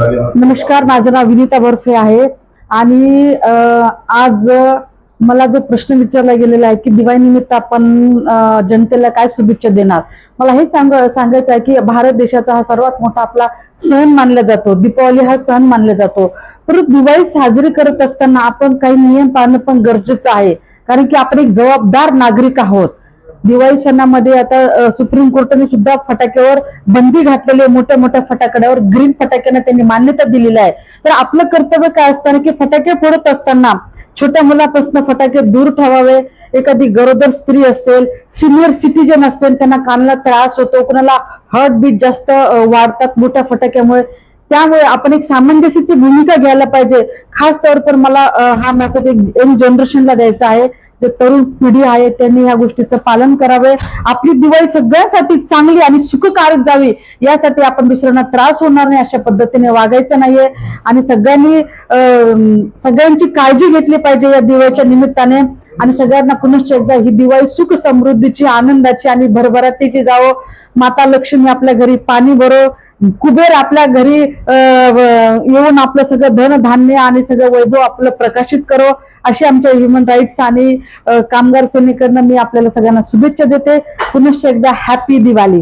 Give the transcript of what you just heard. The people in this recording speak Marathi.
नमस्कार माझं नाव विनिता बर्फे आहे. आणि आज मला जो प्रश्न विचारला गेलेला आहे की दिवाळीनिमित्त आपण जनतेला काय शुभेच्छा देणार? मला हे सांग सांगायचं आहे की भारत देशाचा हा सर्वात मोठा आपला सण मानला जातो. दीपावली हा सण मानला जातो. परंतु दिवाळी साजरी करत असताना आपण काही नियम पाळणं पण गरजेचं आहे. कारण की आपण एक जबाबदार नागरिक आहोत. दिवाळी सणामध्ये आता सुप्रीम कोर्टाने सुद्धा फटाक्यावर बंदी घातलेली आहे मोठ्या मोठ्या फटाकड्यावर ग्रीन फटाक्यांना त्यांनी मान्यता दिलेली आहे. तर आपलं कर्तव्य काय असताना की फटाके फोडत असताना छोट्या मुलापासून फटाके दूर ठेवावे. एखादी गरोदर स्त्री असेल सिनियर सिटीजन असतील त्यांना कानाला त्रास होतो कोणाला हार्टबीट जास्त वाढतात मोठ्या फटाक्यामुळे. त्यामुळे आपण एक सामंजस्याची भूमिका घ्यायला पाहिजे. खास तौर पर मला हा मेसेज एक यंग जनरेशनला द्यायचा आहे. जे तरुण पिढी आहे त्यांनी या गोष्टीचं पालन करावे. आपली दिवाळी सगळ्यासाठी चांगली आणि सुखकारक जावी यासाठी आपण दुसऱ्यांना त्रास होणार नाही अशा पद्धतीने वागायचं नाहीये. आणि सगळ्यांनी सगळ्यांची काळजी घेतली पाहिजे या दिवाळीच्या निमित्ताने. आणि सगळ्यांना पुनश्च एकदा ही दिवाळी सुख समृद्धीची आनंदाची आणि भरभराटीची जावं. माता लक्ष्मी आपल्या घरी पाणी भरो. कुबेर आपल्या घरी येऊन आपलं सगळं धन धान्य आणि सगळं वैभव आपलं प्रकाशित करो अशी आमच्या ह्युमन राईट्स आणि कामगार सेनेकडनं मी आपल्याला सगळ्यांना शुभेच्छा देते. पुनश्च एकदा हॅपी दिवाळी.